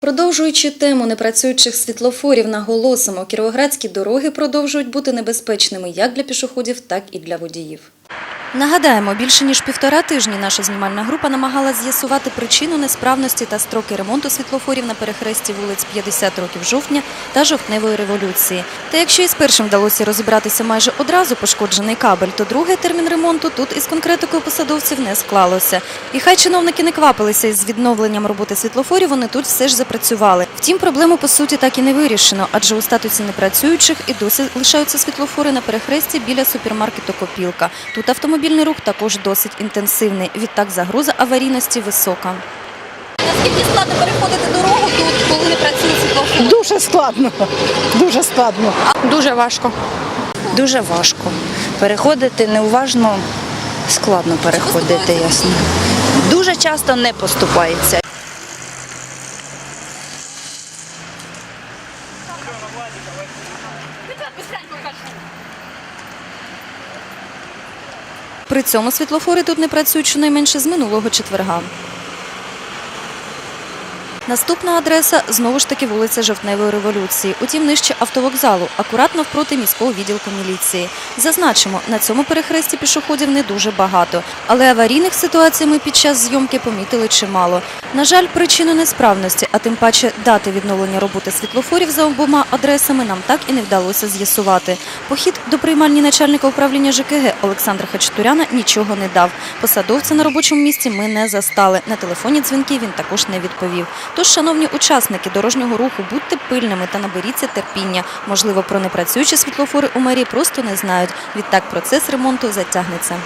Продовжуючи тему непрацюючих світлофорів, наголосимо, кіровоградські дороги продовжують бути небезпечними як для пішоходів, так і для водіїв. Нагадаємо, більше ніж півтора тижні наша знімальна група намагалась з'ясувати причину несправності та строки ремонту світлофорів на перехресті вулиць 50 років жовтня та жовтневої революції. Та якщо із першим вдалося розібратися майже одразу пошкоджений кабель, то другий термін ремонту тут із конкретикою посадовців не склалося. І хай чиновники не квапилися із відновленням роботи світлофорів, вони тут все ж запрацювали. Втім, проблему по суті так і не вирішено, адже у статусі непрацюючих і досі лишаються світлофори на перехресті біля супермаркету Копілка. Тут автомобільний рух також досить інтенсивний. Відтак загроза аварійності висока. Наскільки складно переходити дорогу тут, коли не працює світлофор? Дуже складно, дуже складно. Дуже важко. Дуже важко. Переходити неуважно складно переходити, ясно. Дуже часто не поступається. При цьому світлофори тут не працюють щонайменше з минулого четверга. Наступна адреса знову ж таки вулиця Жовтневої революції. Утім, нижче автовокзалу, акуратно впроти міського відділку міліції. Зазначимо, на цьому перехресті пішоходів не дуже багато, але аварійних ситуацій ми під час зйомки помітили чимало. На жаль, причину несправності, а тим паче дати відновлення роботи світлофорів за обома адресами нам так і не вдалося з'ясувати. Похід до приймальні начальника управління ЖКГ Олександра Хачатуряна нічого не дав. Посадовця на робочому місці ми не застали. На телефонні дзвінки він також не відповів. Тож, шановні учасники дорожнього руху, будьте пильними та наберіться терпіння. Можливо, про непрацюючі світлофори у мерії просто не знають. Відтак процес ремонту затягнеться.